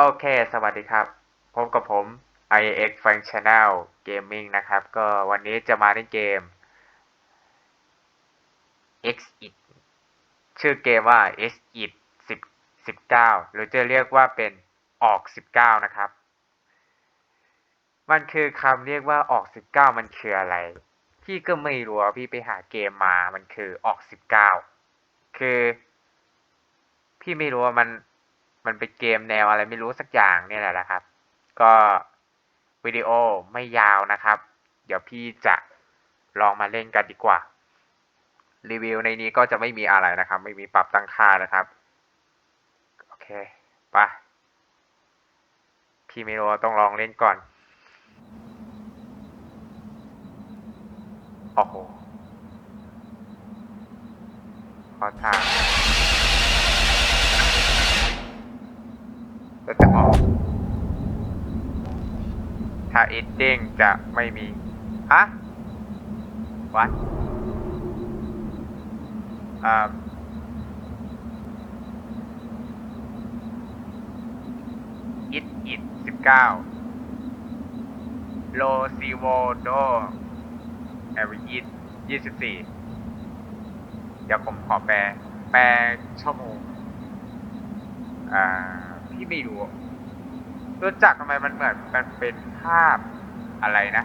โอเค สวัสดีครับ พบกับผม IX Frank Channel Gaming นะครับ ก็วันนี้จะมาเล่นเกม X it ชื่อเกมว่า X it 10 19 หรือจะเรียกว่าเป็นออก 19 นะครับ มันคือคำเรียกว่าออก 19 มันคืออะไร พี่ก็ไม่รู้พี่ไปหาเกมมา มันคือออก 19 คือ พี่ไม่รู้ว่ามัน มันเป็นเกมแนวอะไรไม่รู้สักอย่างเนี่ยแหละนะครับ ก็วิดีโอไม่ยาวนะครับ เดี๋ยวพี่จะลองมาเล่นกันดีกว่า รีวิวในนี้ก็จะไม่มีอะไรนะครับ ไม่มีปรับตั้งค่านะครับ โอเคไปพี่ไม่รู้ต้องลองเล่นก่อน โอ้โหขอทาง จะออก ถ้าอิดดิ้งจะไม่มี ฮะวัดอ่าอิดอิดสิบเก้าโลซีโวโดแอริอิดยี่สิบสี่เดี๋ยวผมขอแปล แปลชั่วโมงอ่า พี่ไม่รู้รู้จักทำไมมันเหมือนมันเป็นภาพอะไรนะ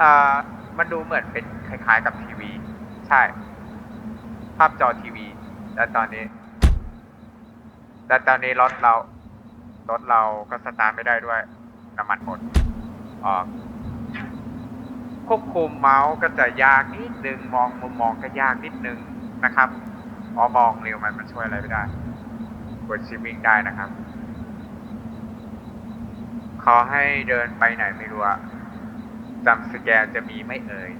อ่ามันดูเหมือนเป็นคล้ายๆกับทีวี ใช่ ภาพจอทีวี แต่ตอนนี้ แต่ตอนนี้รถเรารถเราก็สตาร์ทไม่ได้ด้วยน้ำมันหมดออกควบคุมเมาส์ก็จะยากนิดนึง มองมุมมองก็ยากนิดนึงนะครับ อ๋อมองเร็วมันมันช่วยอะไรไม่ได้ กดชิปวิ่งได้นะครับขอให้เดินไปไหนไม่รู้อะจำสแกนจะมีไม่เอ่ย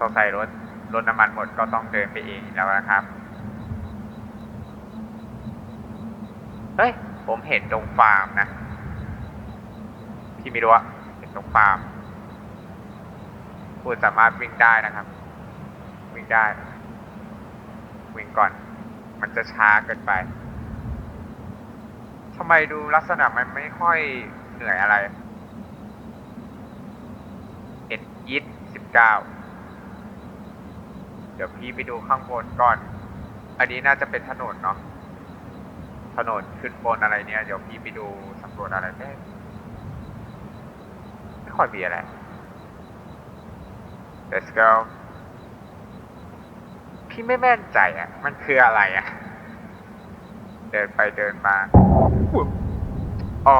สงสัยรถรถน้ำมันหมดก็ต้องเดินไปเองแล้วนะครับ เฮ้ย ผมเห็นตรงฟาร์มนะ พี่ไม่รู้เห็นตรงฟาร์มคุณสามารถวิ่งได้นะครับ วิ่งได้ วิ่งก่อน มันจะช้าเกินไปทำไมดูลักษณะมันไม่ค่อยเหนื่อยอะไรเอ็ดยิดสิบเก้าเดี๋ยวพี่ไปดูข้างบนก่อน อันนี้น่าจะเป็นถนนเนาะ ถนนขึ้นบนอะไรเนี่ย เดี๋ยวพี่ไปดูสำรวจอะไรไม่ไม่ค่อยมีอะไร let's go พี่ไม่แม่นใจอะ มันคืออะไรอะ เดินไปเดินมาอ๋อ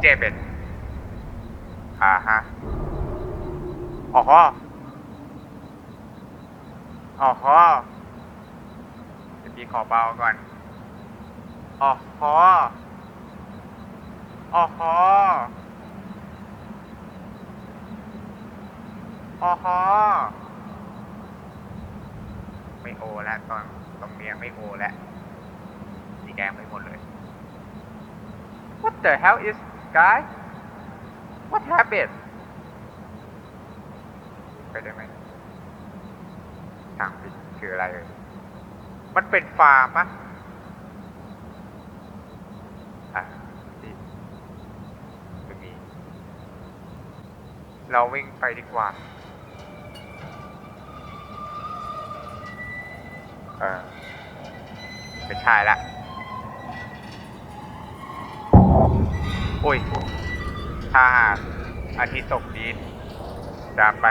เจเป็นอ่าฮะอ๋อฮะอ๋อฮะเดี๋ยวพี่ขอเบาก่อนอ๋อฮะอ๋อฮะอ๋อฮะ ไม่โอแล้วตอนตรงเนี้ยไม่โอแล้วสีแดงไปหมดเลย What the hell is guy What happened ไปได้ไหมทางผิดคืออะไรเลยมันเป็นฟาร์มปะอะที่ตรงนี้เราวิ่งไปดีกว่า เออไม่ใช่ละโอ้ย ถ้าอาทิตย์ตกดินจะไป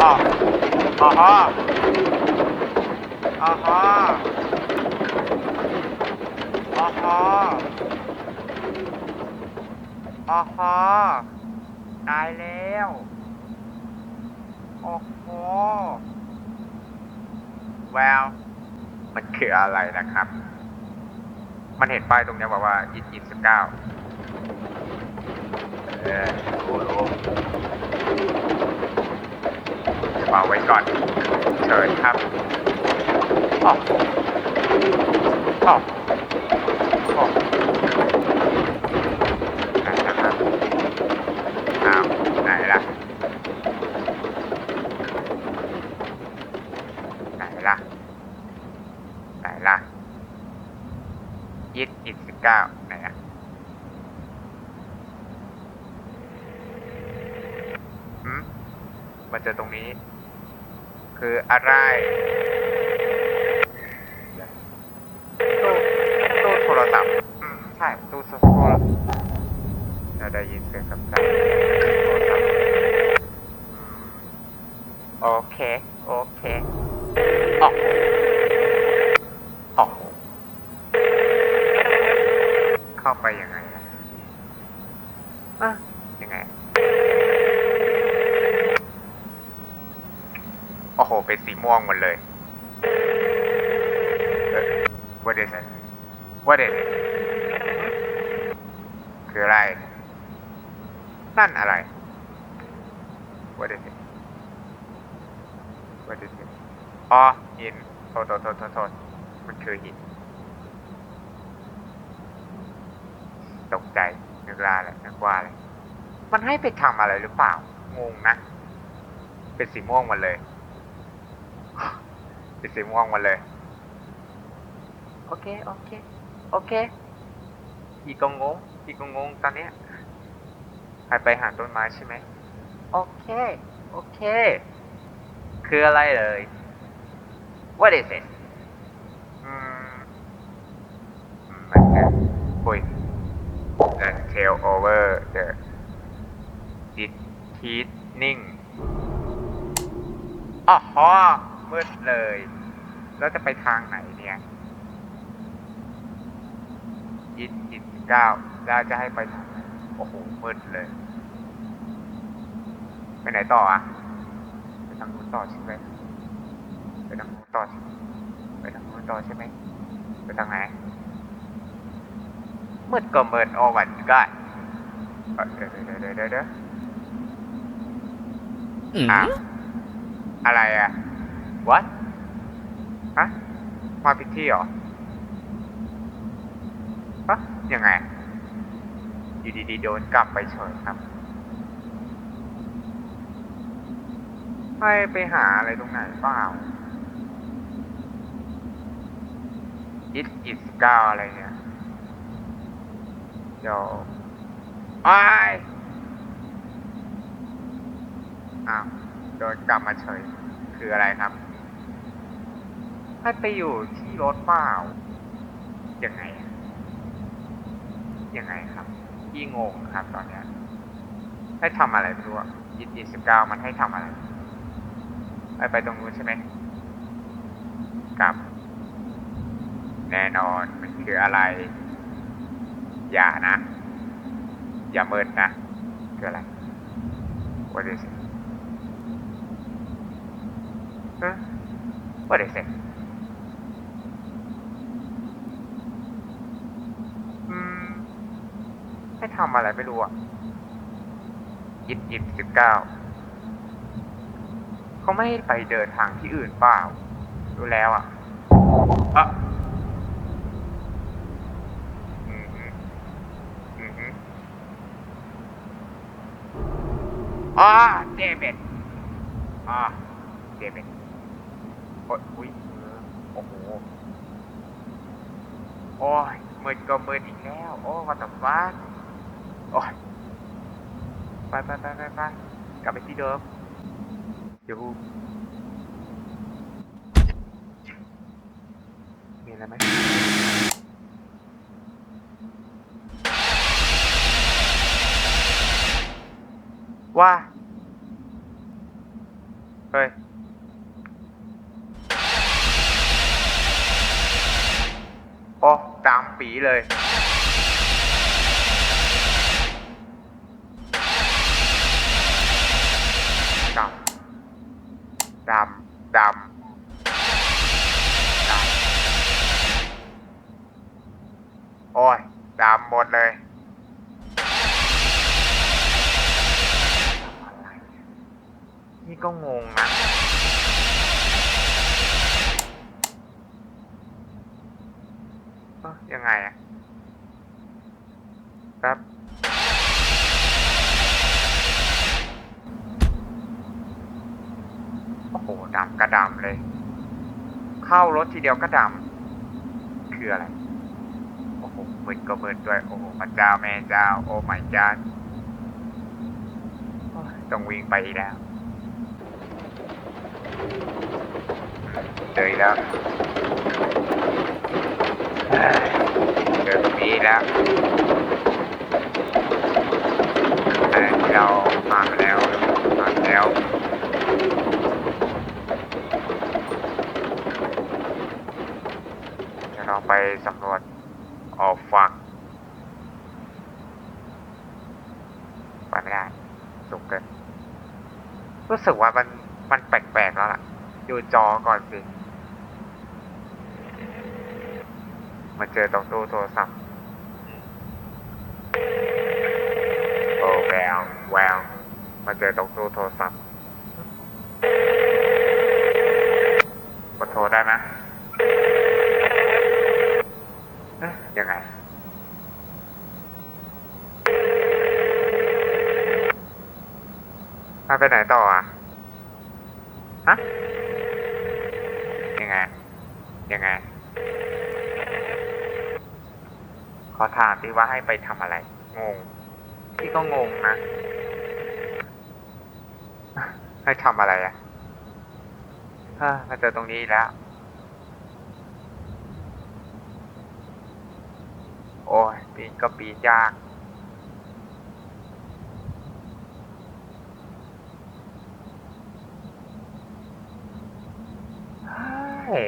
อ๋ออ๋อฮะอ๋อฮะอ๋อฮะอ๋อฮะตายแล้ว โอ้โห แววมันคืออะไรนะครับ มันเห็นป้ายตรงเนี้ยบอกว่ายิดยิดสิบเก้าเออรู้รู้าไว้ก่อน เชิญครับอออ๋ออ๋อไหนนะครับอ้าวไหนล่ะ ไหนล่ะ ไหนล่ะ เก้าไหนอะหืม มาเจอตรงนี้ คืออะไรตู้ตู้โทรศัพท์ใช่ตู้โทรศัพท์เราได้ยินเสียงกับการโทรศัพท์โอเค โอเคออกออกเข้าไปยังไงอะอะยังไง โอ้โห เป็นสีม่วงหมดเลยเอ่อ What is it What is it คืออะไร นั่นอะไร What is it What is it อ๋อหินโทษโทษโทษโทษมันคือหินตกใจนึกว่าอะไรนึกว่าอะไรมันให้ไปทำอะไรหรือเปล่างงนะ เป็นสีม่วงหมดเลย เป็นสีม่วงหมาเลย โอเค โอเค โอเคพี่ก็งงพี่ก็งงตอนเนี้ยให้ไปหาต้นไม้ใช่ไหม โอเค โอเค คืออะไรเลย What is it อืมอืมมันคือปุย the tail over the teething อ๋อฮอ มืดเลย แล้วจะไปทางไหนเนี่ยยิดยิดเก้าแล้วจะให้ไปทางไหนโอ้โหมืดเลย ไปไหนต่ออะไปทางนู้นต่อใช่ไหมไปทางนู้นต่อใช่ไหมไปทางนู้นต่อใช่ไหมไปทางไหนมืดก็มืดโอ้มันก็เดี๋ยวเดี๋ยวเดี๋ยวเดี๋ยวเดี๋ยวอ้าวอะไรอะ what ฮะ มาผิดที่เหรอ ฮะ ยังไง อยู่ดีๆโดนกลับไปเฉยครับ ให้ไปหาอะไรตรงไหนเปล่า อิดอิดเก้าอะไรเนี่ย เดี๋ยวไออ้าว โดนกลับมาเฉย คืออะไรครับ ให้ไปอยู่ที่รถเปล่ายังไงยังไงครับพี่งงครับตอนนี้ให้ทำอะไรไม่รู้อะยินดีสิบเก้ามันให้ทำอะไร ไปไปตรงนู้นใช่ไหมกลับ แน่นอนมันคืออะไร อย่านะ อย่าเมินนะคืออะไร What is it ฮะ What is it ให้ทำอะไรไม่รู้อะยิบยิบสิบเก้าเขาไม่ให้ไปเดินทางที่อื่นเปล่ารู้แล้วอะอะอืมฮึอืมฮึอ่าเดวิดอ่าเดวิดโอ้ยอุ๊ยโอ้โหโอ้ยมืดก็มืดอีกแล้ว โอ้วัตฟ้า โอ้ยไปไปไปไปไปกลับไปที่เดิมเดี๋ยวมีอะไรไหมว่า เฮ้ยโอ้ตามปีเลย ดำ ดำ ดำ ดำ โอ้ยดำหมดเลย นี่ก็งงนะ ยังไงอะแป๊บโอ้โหดำกระดำเลย เข้ารถทีเดียวก็ดำคืออะไร โอ้โหมมืดก็มืดด้วยโอ้พระเจ้าแม่เจ้า โอ้ my god โอ้ยต้องวิ่งไปแล้วเจอแล้วเจอตรงนี้แล้วอันนั้นที่เราผ่านมาแล้วผ่านมาแล้วเดี๋ยวเราไปสำรวจ ออกฟังไปไม่ได้ สูงเกิน รู้สึกว่ามันมันแปลกๆแล้วล่ะ ดูจอก่อนสิมาเจอตรงตู้โทรศัพท์ โอ้แววแววมาเจอตรงตู้โทรศัพท์กดโทรได้ไหมเอ๊ะ ยังไงมาไปไหนต่ออะ ฮะ ยังไง ยังไง ขอถามดิว่าให้ไปทำอะไร งง พี่ก็งงนะ ให้ทำอะไรอะฮ่ามาเจอตรงนี้แล้ว โอ้ยปีนก็ปีนยากเฮ้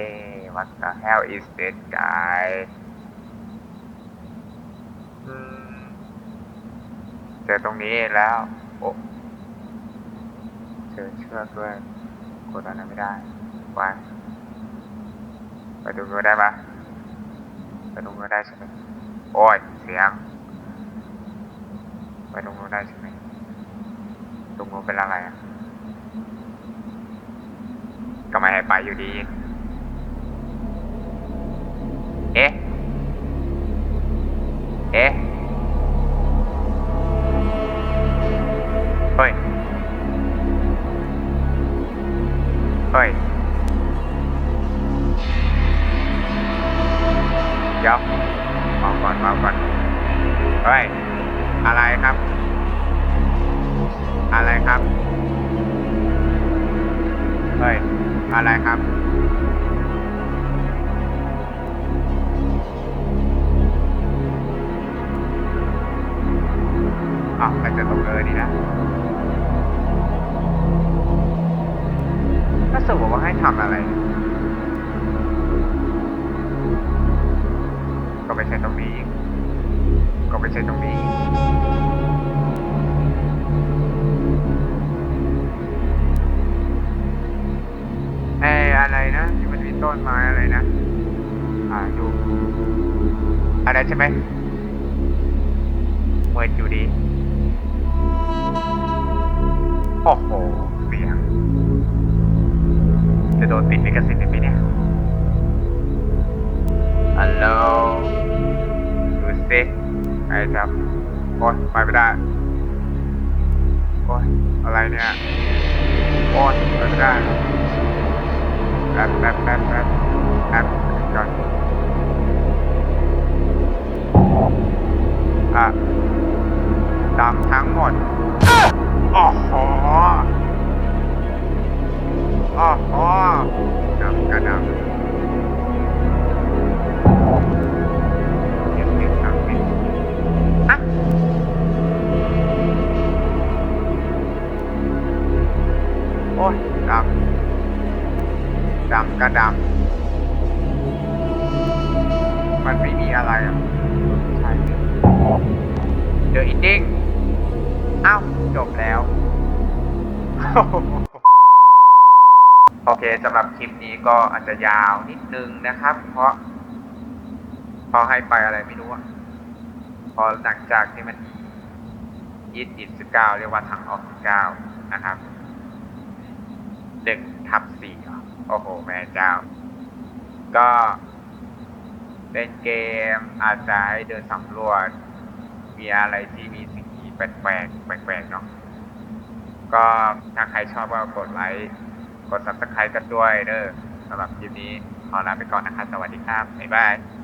what the hell is this guy เจอตรงนี้แล้ว โอ้เจอเชือกด้วยกดอันนั้นไม่ได้ไปไปดูนู้นได้ปะไปดูนู้นได้ใช่ไหม โอ้ย เสียง ไปตรงนู้นได้ใช่ไหมตรงนู้นเป็นอะไรอะก็ไม่ให้ไปอยู่ดี มาก่อนเมาก่อนเฮ้ยอะไรครับ อะไรครับเฮ้ยอะไรครับอ้าวไปเจอตรงเลยนี่นะถ้าสมมติว่าให้ทำอะไร ไม่ใช่ตรงนี้ ก็ไม่ใช่ตรงนี้อีกเอ้อะไรนะที่มันมีต้นไม้อะไรนะ อ่าดูอะไรใช่ไหมเมิดอยู่ดีโอ้โหเสียงจะโดนติดลิขสิทธิ์ ไอ้จับโอ้ยไปไม่ได้ โอ้ยอะไรเนี่ย โอ้ยไปไม่ได้แป๊บแป๊บแป๊บแป๊บแป๊บก่อนอะดำทั้งหมดโอ้โห โอเคสำหรับคลิปนี้ก็อาจจะยาวนิดนึงนะครับ เพราะพราะให้ไปอะไรไม่รู้อะพอหลังจากที่มันยีดอิดสิบเก้าเรียกว่าถังออกสิบเก้านะครับหนึ่งทับสี่โอ้โห แม่เจ้า ก็เป็นเกมอาจจะให้เดินสำรวจ มีอะไรที่มีสิ่งที่แปลกๆแปลกๆเนาะ ก็ถ้าใครชอบก็กดไลค์ กดซับสไครต์กันด้วยเด้อสำหรับคลิปนี้ขอลาไปก่อนนะครับ สวัสดีครับ บ๊ายบาย